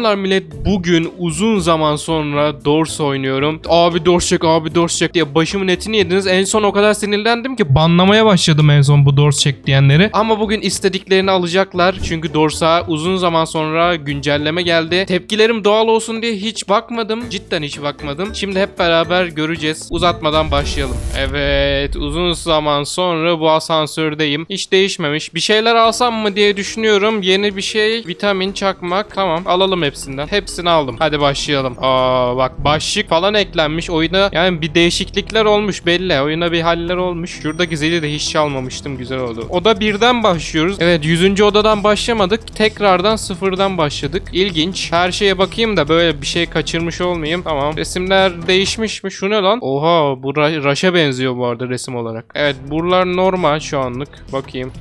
Selamlar millet. Bugün uzun zaman sonra Dors oynuyorum. Abi Dors çek, abi Dors çek diye başımın etini yediniz. En son o kadar sinirlendim ki banlamaya başladım en son bu Dors çek diyenleri. Ama bugün istediklerini alacaklar. Çünkü Dors'a uzun zaman sonra güncelleme geldi. Tepkilerim doğal olsun diye hiç bakmadım. Cidden hiç bakmadım. Şimdi hep beraber göreceğiz. Uzatmadan başlayalım. Evet, uzun zaman sonra bu asansördeyim. Hiç değişmemiş. Bir şeyler alsam mı diye düşünüyorum. Yeni bir şey, vitamin, çakmak. Tamam, alalım hepsinden. Hepsini aldım. Hadi başlayalım. Aa bak başlık falan eklenmiş. Oyuna yani bir değişiklikler olmuş belli. Oyuna bir haller olmuş. Şuradaki zili de hiç çalmamıştım. Güzel oldu. Oda birden başlıyoruz. Evet 100. odadan başlamadık. Tekrardan sıfırdan başladık. İlginç. Her şeye bakayım da böyle bir şey kaçırmış olmayayım. Tamam. Resimler değişmiş mi? Şu ne lan? Oha bu Ra- Raş'a benziyor bu arada resim olarak. Evet buralar normal şu anlık. Bakayım.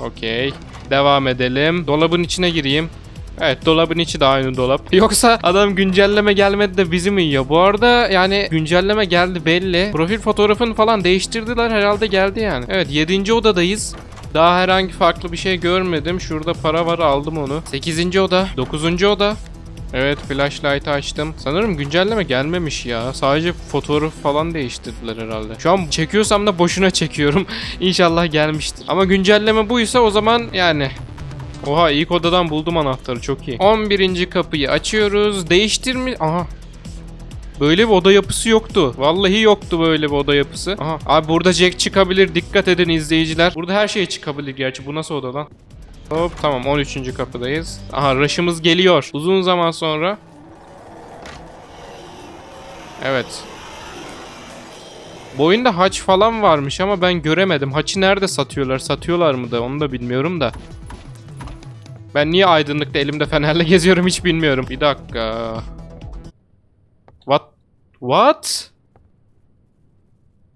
Okey. Devam edelim. Dolabın içine gireyim. Evet dolabın içi de aynı dolap. Yoksa adam güncelleme gelmedi de bizi mi yiyor? Bu arada yani güncelleme geldi belli. Profil fotoğrafını falan değiştirdiler herhalde geldi yani. Evet 7. odadayız. Daha herhangi farklı bir şey görmedim. Şurada para var aldım onu. 8. oda. 9. oda. Evet flashlight açtım. Sanırım güncelleme gelmemiş ya. Sadece fotoğraf falan değiştirdiler herhalde. Şu an çekiyorsam da boşuna çekiyorum. İnşallah gelmiştir. Ama güncelleme buysa o zaman yani Oha ilk odadan buldum anahtarı çok iyi. 11. kapıyı açıyoruz. Değiştirme... Aha. Böyle bir oda yapısı yoktu. Vallahi yoktu böyle bir oda yapısı. Aha. Abi burada Jack çıkabilir. Dikkat edin izleyiciler. Burada her şey çıkabilir gerçi. Bu nasıl oda lan? Hop tamam 13. kapıdayız. Aha rush'ımız geliyor. Uzun zaman sonra. Evet. Bu oyunda haç falan varmış ama ben göremedim. Haçı nerede satıyorlar? Satıyorlar mı da onu da bilmiyorum da. Ben niye aydınlıkta elimde fenerle geziyorum hiç bilmiyorum. Bir dakika. What? What?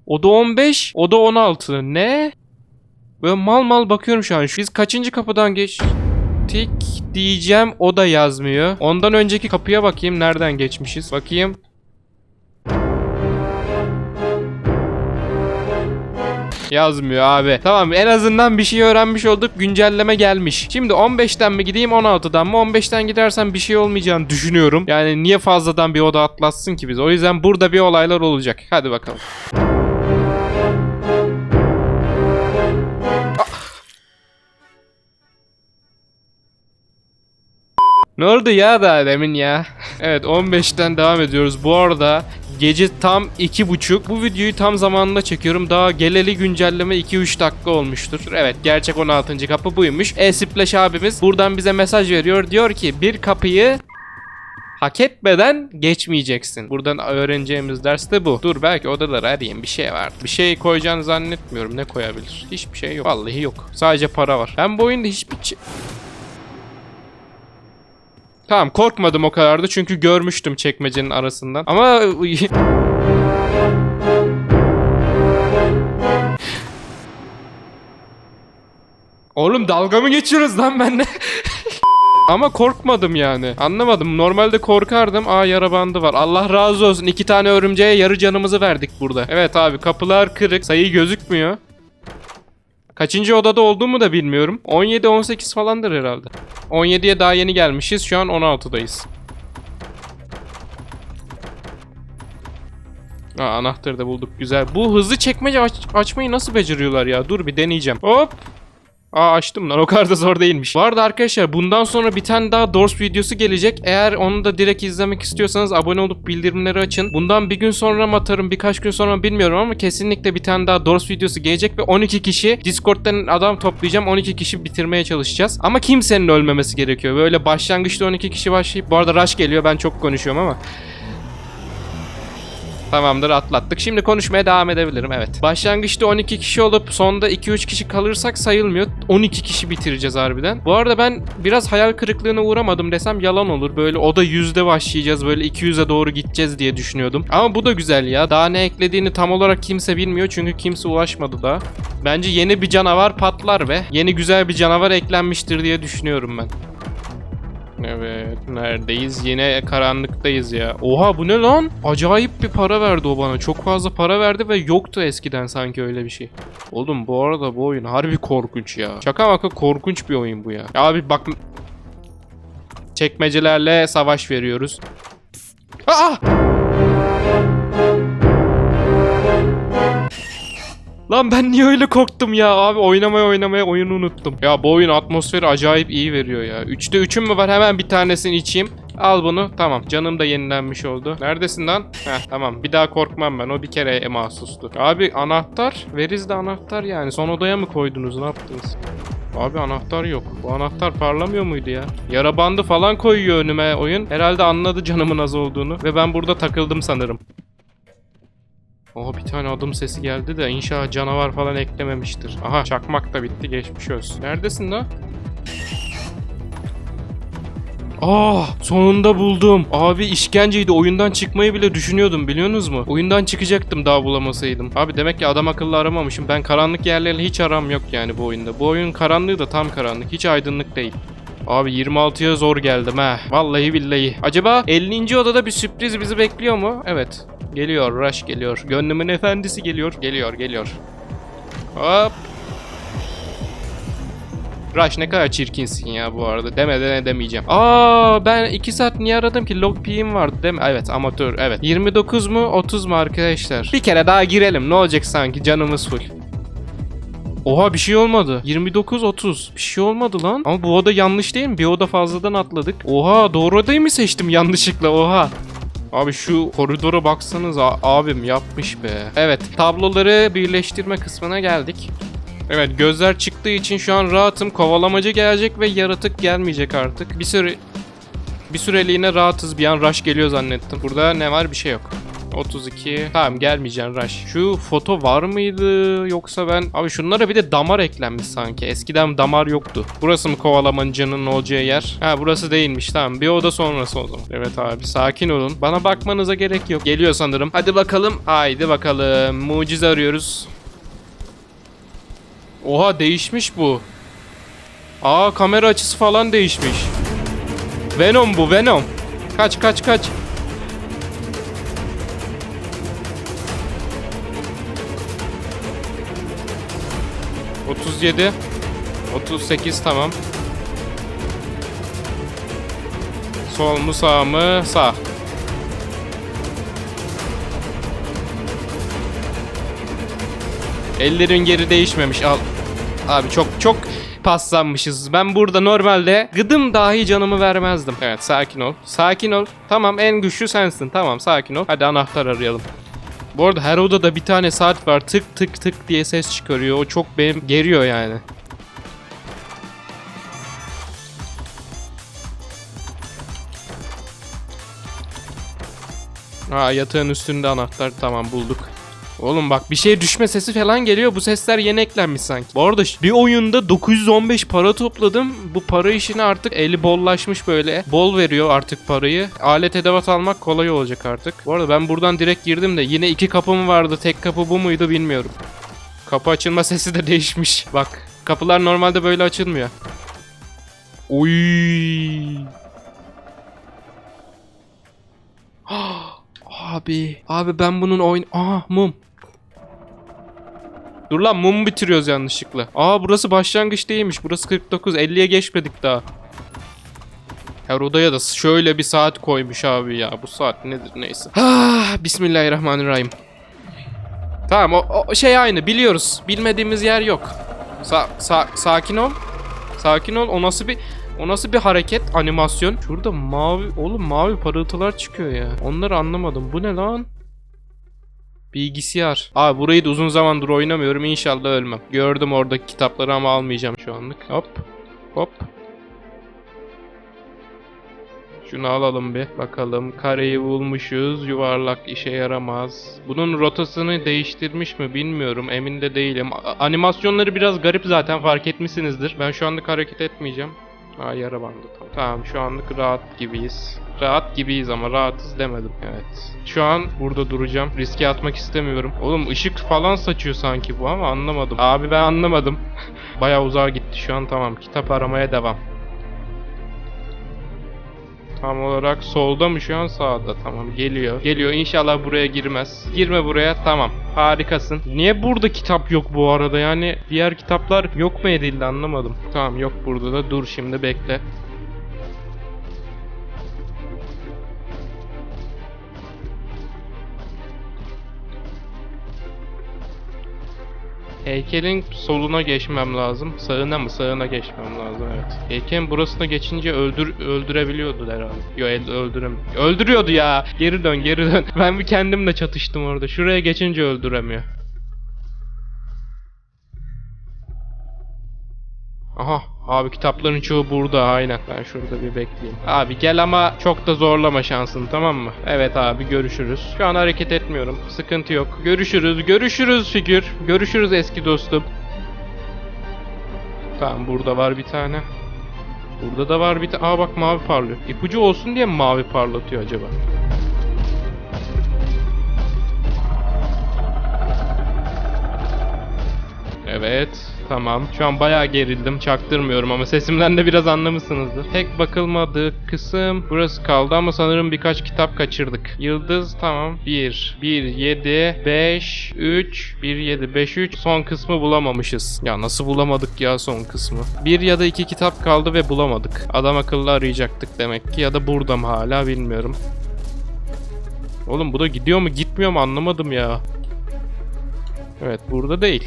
Oda 15, oda 16. Ne? Böyle mal mal bakıyorum şu an. Biz kaçıncı kapıdan geçtik diyeceğim. O da yazmıyor. Ondan önceki kapıya bakayım nereden geçmişiz. Bakayım. Yazmıyor abi. Tamam en azından bir şey öğrenmiş olduk. Güncelleme gelmiş. Şimdi 15'ten mi gideyim 16'dan mı? 15'ten gidersem bir şey olmayacağını düşünüyorum. Yani niye fazladan bir oda atlatsın ki biz? O yüzden burada bir olaylar olacak. Hadi bakalım. Ne oldu ya daha demin ya? Evet 15'ten devam ediyoruz. Bu arada gece tam 2.30. Bu videoyu tam zamanında çekiyorum. Daha geleli güncelleme 2-3 dakika olmuştur. Evet gerçek 16. kapı buymuş. E-Splash abimiz buradan bize mesaj veriyor. Diyor ki bir kapıyı hak etmeden geçmeyeceksin. Buradan öğreneceğimiz ders de bu. Dur belki odaları arayayım bir şey var. Bir şey koyacağını zannetmiyorum. Ne koyabilir? Hiçbir şey yok. Vallahi yok. Sadece para var. Ben bu oyunda hiçbir... Tamam korkmadım o kadar da çünkü görmüştüm çekmecenin arasından. Ama Oğlum dalga mı geçiyoruz lan benimle? Ama korkmadım yani. Anlamadım. Normalde korkardım. Aa yara bandı var. Allah razı olsun. İki tane örümceğe yarı canımızı verdik burada. Evet abi kapılar kırık. Sayı gözükmüyor. Kaçıncı odada olduğumu da bilmiyorum. 17-18 falandır herhalde. 17'ye daha yeni gelmişiz. Şu an 16'dayız. Aa, anahtarı da bulduk. Güzel. Bu hızlı çekmece aç- açmayı nasıl beceriyorlar ya? Dur bir deneyeceğim. Hop. Aa açtım lan o kadar da zor değilmiş. Bu arada arkadaşlar bundan sonra bir tane daha Doors videosu gelecek. Eğer onu da direkt izlemek istiyorsanız abone olup bildirimleri açın. Bundan bir gün sonra mı atarım birkaç gün sonra mı bilmiyorum ama kesinlikle bir tane daha Doors videosu gelecek ve 12 kişi Discord'dan adam toplayacağım. 12 kişi bitirmeye çalışacağız. Ama kimsenin ölmemesi gerekiyor. Böyle başlangıçta 12 kişi başlayıp bu arada Rush geliyor ben çok konuşuyorum ama Tamamdır atlattık. Şimdi konuşmaya devam edebilirim evet. Başlangıçta 12 kişi olup sonda 2-3 kişi kalırsak sayılmıyor. 12 kişi bitireceğiz harbiden. Bu arada ben biraz hayal kırıklığına uğramadım desem yalan olur. Böyle o da yüzde başlayacağız böyle 200'e doğru gideceğiz diye düşünüyordum. Ama bu da güzel ya. Daha ne eklediğini tam olarak kimse bilmiyor çünkü kimse ulaşmadı da. Bence yeni bir canavar patlar ve yeni güzel bir canavar eklenmiştir diye düşünüyorum ben. Evet neredeyiz? Yine karanlıktayız ya. Oha bu ne lan? Acayip bir para verdi o bana. Çok fazla para verdi ve yoktu eskiden sanki öyle bir şey. Oğlum bu arada bu oyun harbi korkunç ya. Şaka maka korkunç bir oyun bu ya. Abi bak çekmecelerle savaş veriyoruz. Aa! Lan ben niye öyle korktum ya abi oynamaya oynamaya oyunu unuttum. Ya bu oyun atmosferi acayip iyi veriyor ya. 3'te 3'üm mü var hemen bir tanesini içeyim. Al bunu tamam canım da yenilenmiş oldu. Neredesin lan? Heh tamam bir daha korkmam ben o bir kere mahsustu. Abi anahtar veriz de anahtar yani son odaya mı koydunuz ne yaptınız? Abi anahtar yok. Bu anahtar parlamıyor muydu ya? Yara bandı falan koyuyor önüme oyun. Herhalde anladı canımın az olduğunu. Ve ben burada takıldım sanırım. Oha bir tane adım sesi geldi de inşallah canavar falan eklememiştir. Aha çakmak da bitti geçmiş olsun. Neredesin lan? Ah sonunda buldum. Abi işkenceydi oyundan çıkmayı bile düşünüyordum biliyorsunuz mu? Oyundan çıkacaktım daha bulamasaydım. Abi demek ki adam akıllı aramamışım. Ben karanlık yerlerle hiç aram yok yani bu oyunda. Bu oyun karanlığı da tam karanlık. Hiç aydınlık değil. Abi 26'ya zor geldim ha. Vallahi billahi. Acaba 50. odada bir sürpriz bizi bekliyor mu? Evet. Geliyor. Rush geliyor. Gönlümün efendisi geliyor. Geliyor geliyor. Hop. Rush ne kadar çirkinsin ya bu arada. Demeden edemeyeceğim. Aa ben 2 saat niye aradım ki? Logpi'm vardı değil mi? Evet amatör. Evet. 29 mu 30 mu arkadaşlar? Bir kere daha girelim. Ne olacak sanki? Canımız full. Oha bir şey olmadı. 29 30. Bir şey olmadı lan. Ama bu oda yanlış değil mi? Bir oda fazladan atladık. Oha doğru odayı mı seçtim yanlışlıkla? Oha. Abi şu koridora baksanız abim yapmış be. Evet tabloları birleştirme kısmına geldik. Evet gözler çıktığı için şu an rahatım. Kovalamacı gelecek ve yaratık gelmeyecek artık. Bir süre bir süreliğine rahatız. Bir an rush geliyor zannettim. Burada ne var bir şey yok. 32. Tamam gelmeyeceksin Rush. Şu foto var mıydı yoksa ben... Abi şunlara bir de damar eklenmiş sanki. Eskiden damar yoktu. Burası mı kovalamancının olacağı yer? Ha burası değilmiş tamam. Bir oda sonrası o zaman. Evet abi sakin olun. Bana bakmanıza gerek yok. Geliyor sanırım. Hadi bakalım. Haydi bakalım. Mucize arıyoruz. Oha değişmiş bu. Aa kamera açısı falan değişmiş. Venom bu Venom. Kaç kaç kaç. Otuz yedi. Otuz sekiz tamam. Sol mu sağ mı? Sağ. Ellerin geri değişmemiş. Al. Abi çok çok paslanmışız. Ben burada normalde gıdım dahi canımı vermezdim. Evet sakin ol. Sakin ol. Tamam en güçlü sensin. Tamam sakin ol. Hadi anahtar arayalım. Bu arada her odada bir tane saat var. Tık tık tık diye ses çıkarıyor. O çok benim geriyor yani. Ha yatağın üstünde anahtar tamam bulduk. Oğlum bak bir şey düşme sesi falan geliyor. Bu sesler yeni eklenmiş sanki. Bu arada bir oyunda 915 para topladım. Bu para işine artık eli bollaşmış böyle. Bol veriyor artık parayı. Alet edevat almak kolay olacak artık. Bu arada ben buradan direkt girdim de yine iki kapım vardı. Tek kapı bu muydu bilmiyorum. Kapı açılma sesi de değişmiş. Bak kapılar normalde böyle açılmıyor. Uy. Abi, abi ben bunun oyun... Aa mum. Dur lan mum bitiriyoruz yanlışlıkla. Aa burası başlangıç değilmiş. Burası 49. 50'ye geçmedik daha. Her odaya da şöyle bir saat koymuş abi ya. Bu saat nedir neyse. Ah, Bismillahirrahmanirrahim. Tamam o, o şey aynı biliyoruz. Bilmediğimiz yer yok. Sa sa sakin ol. Sakin ol. O nasıl bir o nasıl bir hareket animasyon? Şurada mavi oğlum mavi parıltılar çıkıyor ya. Onları anlamadım. Bu ne lan? Bilgisayar. Abi burayı da uzun zamandır oynamıyorum. İnşallah ölmem. Gördüm oradaki kitapları ama almayacağım şu anlık. Hop. Hop. Şunu alalım bir bakalım. Kareyi bulmuşuz. Yuvarlak işe yaramaz. Bunun rotasını değiştirmiş mi bilmiyorum. Emin de değilim. A- animasyonları biraz garip zaten fark etmişsinizdir. Ben şu anlık hareket etmeyeceğim. Aa yara bandı tamam. Tamam şu anlık rahat gibiyiz. Rahat gibiyiz ama rahatız demedim. Evet. Şu an burada duracağım. Riske atmak istemiyorum. Oğlum ışık falan saçıyor sanki bu ama anlamadım. Abi ben anlamadım. Bayağı uzağa gitti şu an tamam. Kitap aramaya devam. Tam olarak solda mı şu an sağda tamam geliyor. Geliyor inşallah buraya girmez. Girme buraya tamam harikasın. Niye burada kitap yok bu arada yani diğer kitaplar yok mu edildi anlamadım. Tamam yok burada da dur şimdi bekle. Heykelin soluna geçmem lazım. Sağına mı? Sağına geçmem lazım evet. Heykelin burasına geçince öldür öldürebiliyordu herhalde. Yo el- öldürem. Öldürüyordu ya. Geri dön geri dön. Ben bir kendimle çatıştım orada. Şuraya geçince öldüremiyor. Abi kitapların çoğu burada aynen. Ben şurada bir bekleyeyim. Abi gel ama çok da zorlama şansını tamam mı? Evet abi görüşürüz. Şu an hareket etmiyorum. Sıkıntı yok. Görüşürüz. Görüşürüz figür. Görüşürüz eski dostum. Tamam burada var bir tane. Burada da var bir tane. Aa bak mavi parlıyor. İpucu olsun diye mavi parlatıyor acaba? Evet, tamam. Şu an bayağı gerildim. Çaktırmıyorum ama sesimden de biraz anlamışsınızdır. Tek bakılmadığı kısım burası kaldı ama sanırım birkaç kitap kaçırdık. Yıldız tamam. 1, 1, 7, 5, 3, 1, 7, 5, 3. Son kısmı bulamamışız. Ya nasıl bulamadık ya son kısmı? Bir ya da iki kitap kaldı ve bulamadık. Adam akıllı arayacaktık demek ki ya da burada mı hala bilmiyorum. Oğlum bu da gidiyor mu gitmiyor mu anlamadım ya. Evet burada değil.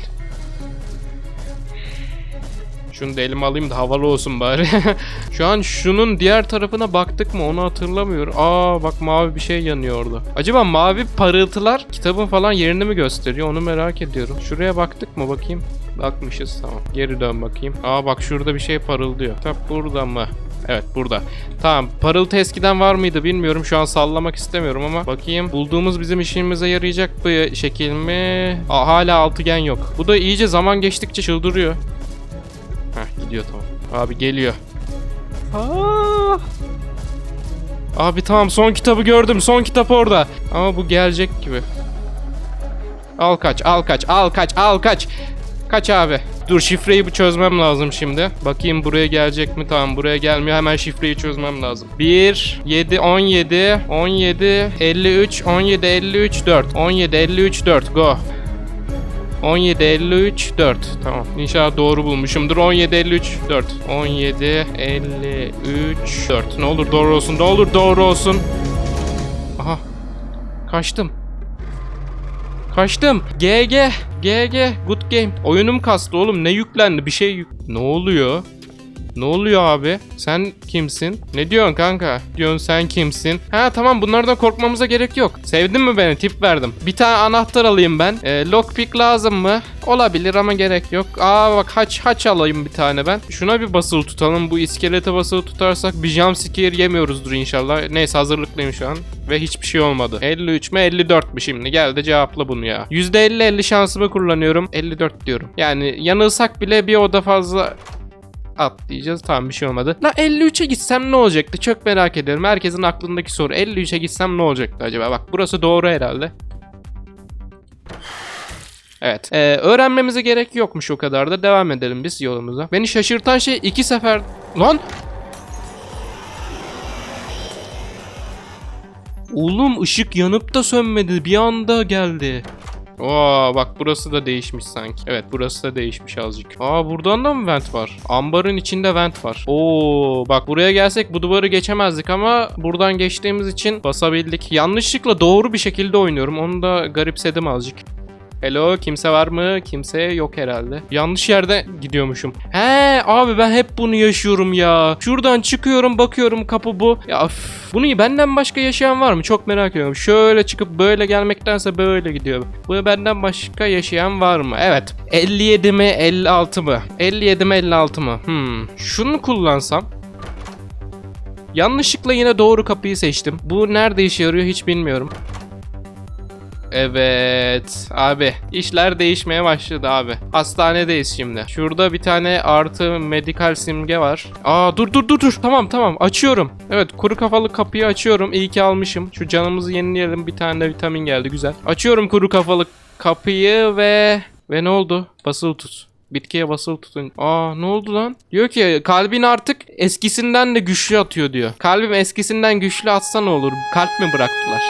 Şunu da elime alayım da havalı olsun bari. Şu an şunun diğer tarafına baktık mı onu hatırlamıyorum. Aa bak mavi bir şey yanıyor orada. Acaba mavi parıltılar kitabın falan yerini mi gösteriyor onu merak ediyorum. Şuraya baktık mı bakayım. Bakmışız tamam. Geri dön bakayım. Aa bak şurada bir şey parıldıyor. Kitap burada mı? Evet burada. Tamam parıltı eskiden var mıydı bilmiyorum. Şu an sallamak istemiyorum ama bakayım. Bulduğumuz bizim işimize yarayacak bir şekil mi? Aa, hala altıgen yok. Bu da iyice zaman geçtikçe çıldırıyor. Gidiyor tamam. Abi geliyor. Aa! Abi tamam son kitabı gördüm. Son kitap orada. Ama bu gelecek gibi. Al kaç, al kaç, al kaç, al kaç. Kaç abi. Dur şifreyi bir çözmem lazım şimdi. Bakayım buraya gelecek mi? Tamam buraya gelmiyor. Hemen şifreyi çözmem lazım. 1, 7, 17, 17, 53, 17, 53, 4. 17, 53, 4. Go. 17 53 4. Tamam. İnşallah doğru bulmuşumdur. 17 53 4. 17 53 4. Ne olur doğru olsun. Ne olur doğru olsun. Aha. Kaçtım. Kaçtım. GG. GG. Good game. Oyunum kastı oğlum. Ne yüklendi? Bir şey yük... Ne oluyor? Ne oluyor abi? Sen kimsin? Ne diyorsun kanka? Diyorsun sen kimsin? Ha tamam bunlardan korkmamıza gerek yok. Sevdin mi beni? Tip verdim. Bir tane anahtar alayım ben. E, lockpick lazım mı? Olabilir ama gerek yok. Aa bak haç haç alayım bir tane ben. Şuna bir basılı tutalım. Bu iskelete basılı tutarsak bir jumpscare yemiyoruzdur inşallah. Neyse hazırlıklıyım şu an. Ve hiçbir şey olmadı. 53 mi 54 mi şimdi? Gel de cevapla bunu ya. %50-50 şansımı kullanıyorum. 54 diyorum. Yani yanılsak bile bir oda fazla atlayacağız. Tamam bir şey olmadı. La 53'e gitsem ne olacaktı? Çok merak ediyorum. Herkesin aklındaki soru. 53'e gitsem ne olacaktı acaba? Bak burası doğru herhalde. Evet. Ee, öğrenmemize gerek yokmuş o kadar da. Devam edelim biz yolumuza. Beni şaşırtan şey iki sefer... Lan! Oğlum ışık yanıp da sönmedi. Bir anda geldi. Oo bak burası da değişmiş sanki. Evet burası da değişmiş azıcık. Aa buradan da mı vent var? Ambarın içinde vent var. Oo bak buraya gelsek bu duvarı geçemezdik ama buradan geçtiğimiz için basabildik. Yanlışlıkla doğru bir şekilde oynuyorum. Onu da garipsedim azıcık. Hello kimse var mı? Kimse yok herhalde. Yanlış yerde gidiyormuşum. He abi ben hep bunu yaşıyorum ya. Şuradan çıkıyorum bakıyorum kapı bu. Ya üf, bunu benden başka yaşayan var mı? Çok merak ediyorum. Şöyle çıkıp böyle gelmektense böyle gidiyor. Bu benden başka yaşayan var mı? Evet. 57 mi 56 mı? 57 mi 56 mı? Hmm. Şunu kullansam. Yanlışlıkla yine doğru kapıyı seçtim. Bu nerede işe yarıyor hiç bilmiyorum. Evet abi işler değişmeye başladı abi. Hastanedeyiz şimdi. Şurada bir tane artı medikal simge var. Aa dur dur dur dur. Tamam tamam açıyorum. Evet kuru kafalı kapıyı açıyorum. İyi ki almışım. Şu canımızı yenileyelim. Bir tane de vitamin geldi güzel. Açıyorum kuru kafalı kapıyı ve... Ve ne oldu? Basılı tut. Bitkiye basılı tutun. Aa ne oldu lan? Diyor ki kalbin artık eskisinden de güçlü atıyor diyor. Kalbim eskisinden güçlü atsa ne olur? Kalp mi bıraktılar?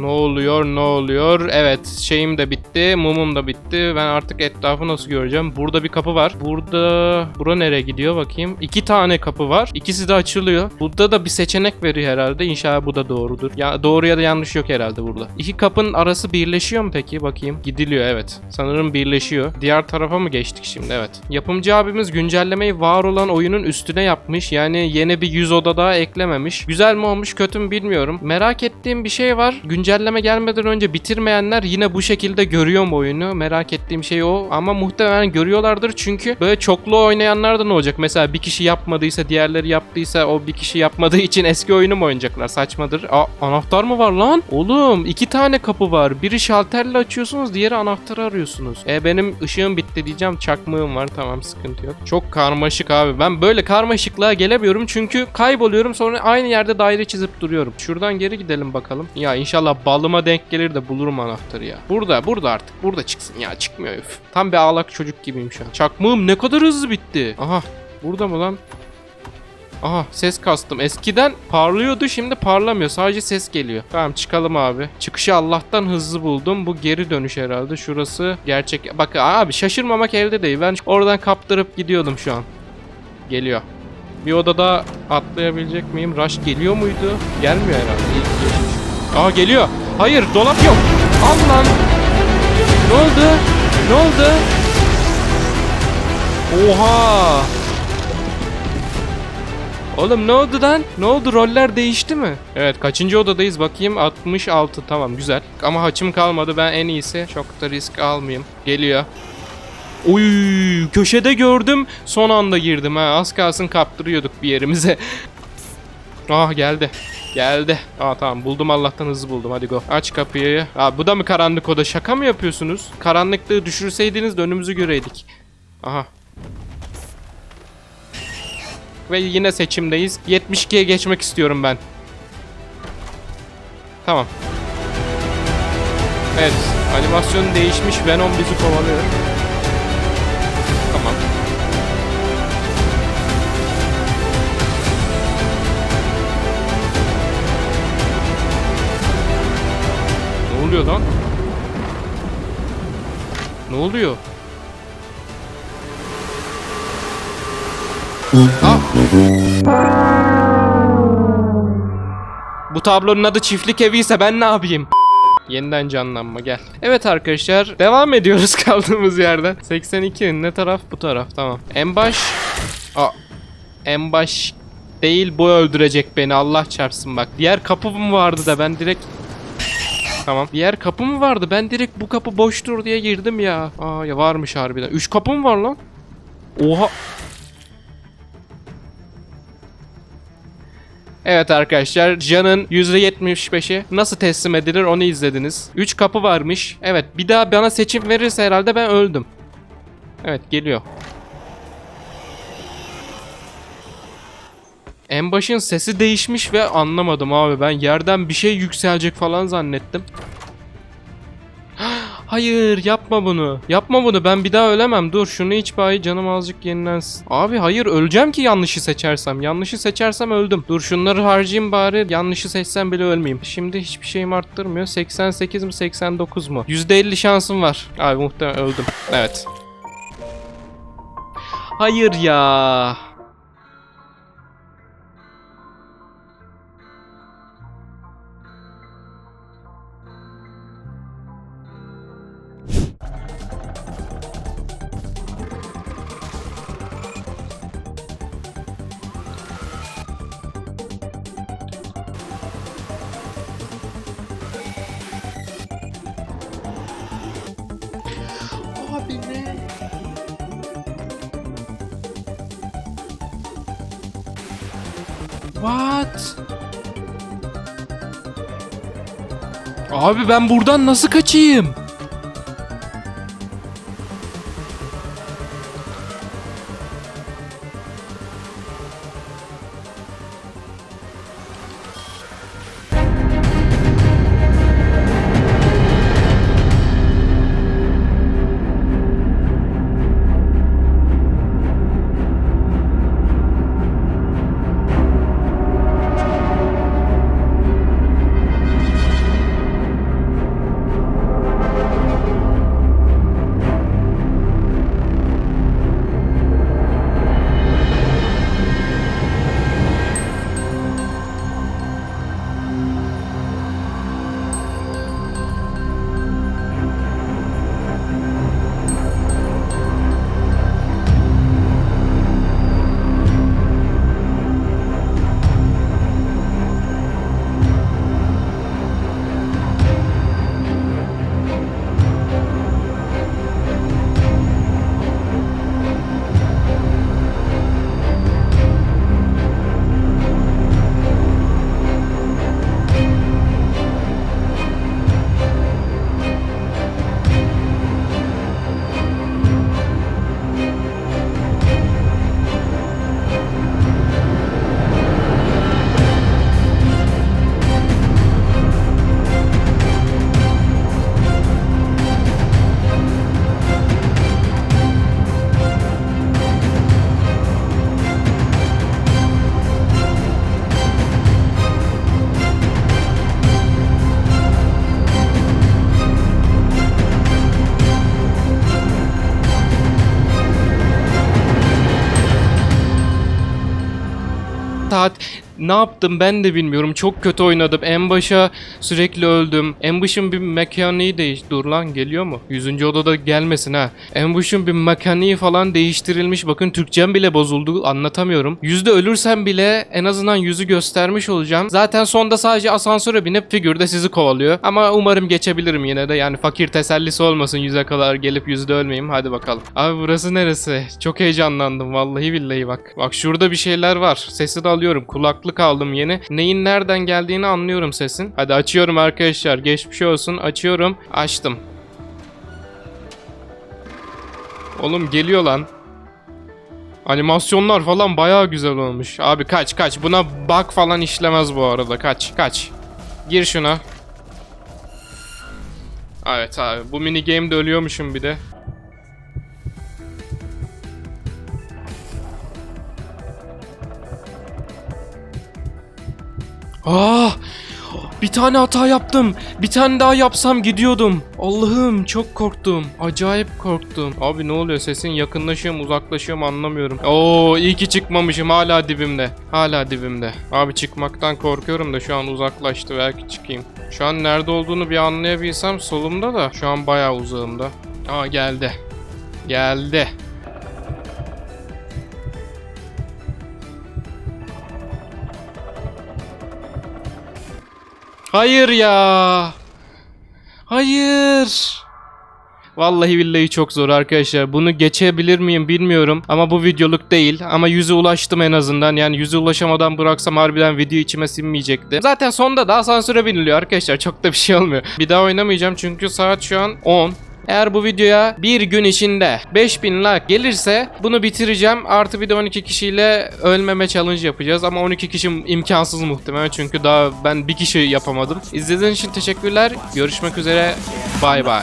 Ne oluyor ne oluyor? Evet şeyim de bitti. Mumum da bitti. Ben artık etrafı nasıl göreceğim? Burada bir kapı var. Burada... Bura nereye gidiyor bakayım. İki tane kapı var. İkisi de açılıyor. Burada da bir seçenek veriyor herhalde. İnşallah bu da doğrudur. Ya doğru ya da yanlış yok herhalde burada. İki kapının arası birleşiyor mu peki? Bakayım. Gidiliyor evet. Sanırım birleşiyor. Diğer tarafa mı geçtik şimdi? Evet. Yapımcı abimiz güncellemeyi var olan oyunun üstüne yapmış. Yani yeni bir yüz oda daha eklememiş. Güzel mi olmuş kötü mü bilmiyorum. Merak ettiğim bir şey var. Güncelleme gelmeden önce bitirmeyenler yine bu şekilde görüyor mu oyunu? Merak ettiğim şey o. Ama muhtemelen görüyorlardır çünkü böyle çoklu oynayanlar da ne olacak? Mesela bir kişi yapmadıysa diğerleri yaptıysa o bir kişi yapmadığı için eski oyunu mu oynayacaklar? Saçmadır. Aa anahtar mı var lan? Oğlum iki tane kapı var. Biri şalterle açıyorsunuz diğeri anahtarı arıyorsunuz. E benim ışığım bitti diyeceğim. Çakmığım var tamam sıkıntı yok. Çok karmaşık abi. Ben böyle karmaşıklığa gelemiyorum çünkü kayboluyorum sonra aynı yerde daire çizip duruyorum. Şuradan geri gidelim bakalım. Ya inşallah balıma denk gelir de bulurum anahtarı ya. Burada burada artık. Burada çıksın ya çıkmıyor üf. Tam bir ağlak çocuk gibiyim şu an. Çakmığım ne kadar hızlı bitti. Aha burada mı lan? Aha ses kastım. Eskiden parlıyordu şimdi parlamıyor. Sadece ses geliyor. Tamam çıkalım abi. Çıkışı Allah'tan hızlı buldum. Bu geri dönüş herhalde. Şurası gerçek. Bak abi şaşırmamak elde değil. Ben oradan kaptırıp gidiyordum şu an. Geliyor. Bir odada atlayabilecek miyim? Rush geliyor muydu? Gelmiyor herhalde. Aa geliyor. Hayır dolap yok. Al. Ne oldu? Ne oldu? Oha. Oğlum ne oldu lan? Ne oldu? Roller değişti mi? Evet kaçıncı odadayız bakayım. 66 tamam güzel. Ama haçım kalmadı. Ben en iyisi çok da risk almayayım. Geliyor. Uy köşede gördüm. Son anda girdim ha. Az kalsın kaptırıyorduk bir yerimize. ah geldi. Geldi. Aa tamam buldum Allah'tan hızlı buldum. Hadi go. Aç kapıyı. Aa bu da mı karanlık oda? Şaka mı yapıyorsunuz? Karanlıklığı düşürseydiniz de önümüzü göreydik. Aha. Ve yine seçimdeyiz. 72'ye geçmek istiyorum ben. Tamam. Evet. Animasyon değişmiş. Venom bizi kovalıyor. Oluyor lan? Ne oluyor? Ah! Bu tablonun adı çiftlik evi ise ben ne yapayım? Yeniden canlanma gel. Evet arkadaşlar devam ediyoruz kaldığımız yerden. 82 ne taraf bu taraf tamam. En baş... Aa, en baş değil bu öldürecek beni Allah çarpsın bak. Diğer kapı mı vardı da ben direkt... Tamam. Diğer kapı mı vardı? Ben direkt bu kapı boştur diye girdim ya. Aa ya varmış harbiden. 3 kapı mı var lan? Oha. Evet arkadaşlar Can'ın %75'i nasıl teslim edilir onu izlediniz. 3 kapı varmış. Evet bir daha bana seçim verirse herhalde ben öldüm. Evet geliyor. En başın sesi değişmiş ve anlamadım abi. Ben yerden bir şey yükselecek falan zannettim. Hayır yapma bunu. Yapma bunu ben bir daha ölemem. Dur şunu iç bari canım azıcık yenilensin. Abi hayır öleceğim ki yanlışı seçersem. Yanlışı seçersem öldüm. Dur şunları harcayayım bari yanlışı seçsem bile ölmeyeyim. Şimdi hiçbir şeyim arttırmıyor. 88 mi 89 mu? %50 şansım var. Abi muhtemelen öldüm. Evet. Hayır ya. bize. What? Abi ben buradan nasıl kaçayım? Ne yaptım ben de bilmiyorum. Çok kötü oynadım. En başa sürekli öldüm. Ambush'un bir mekaniği değiş... Dur lan geliyor mu? 100. odada gelmesin ha. Ambush'un bir mekaniği falan değiştirilmiş. Bakın Türkçem bile bozuldu. Anlatamıyorum. Yüzde ölürsem bile en azından yüzü göstermiş olacağım. Zaten sonda sadece asansöre binip figürde sizi kovalıyor. Ama umarım geçebilirim yine de. Yani fakir tesellisi olmasın yüze kadar gelip yüzde ölmeyeyim. Hadi bakalım. Abi burası neresi? Çok heyecanlandım vallahi billahi bak. Bak şurada bir şeyler var. Sesini alıyorum. Kulaklık aldım yeni. Neyin nereden geldiğini anlıyorum sesin. Hadi açıyorum arkadaşlar. Geçmiş olsun. Açıyorum. Açtım. Oğlum geliyor lan. Animasyonlar falan bayağı güzel olmuş. Abi kaç kaç. Buna bug falan işlemez bu arada. Kaç kaç. Gir şuna. Evet abi. Bu mini game'de ölüyormuşum bir de. Ah! Bir tane hata yaptım. Bir tane daha yapsam gidiyordum. Allah'ım çok korktum. Acayip korktum. Abi ne oluyor? Sesin yakınlaşıyor mu uzaklaşıyor mu anlamıyorum. Oo iyi ki çıkmamışım. Hala dibimde. Hala dibimde. Abi çıkmaktan korkuyorum da şu an uzaklaştı. Belki çıkayım. Şu an nerede olduğunu bir anlayabilsem solumda da. Şu an bayağı uzağımda. Aa geldi. Geldi. Hayır ya. Hayır. Vallahi billahi çok zor arkadaşlar. Bunu geçebilir miyim bilmiyorum. Ama bu videoluk değil. Ama yüze ulaştım en azından. Yani yüze ulaşamadan bıraksam harbiden video içime sinmeyecekti. Zaten sonda da asansöre biniliyor arkadaşlar. Çok da bir şey olmuyor. Bir daha oynamayacağım çünkü saat şu an 10. Eğer bu videoya bir gün içinde 5000 like gelirse bunu bitireceğim. Artı bir de 12 kişiyle ölmeme challenge yapacağız. Ama 12 kişi imkansız muhtemelen çünkü daha ben bir kişi yapamadım. İzlediğiniz için teşekkürler. Görüşmek üzere. Bay bay.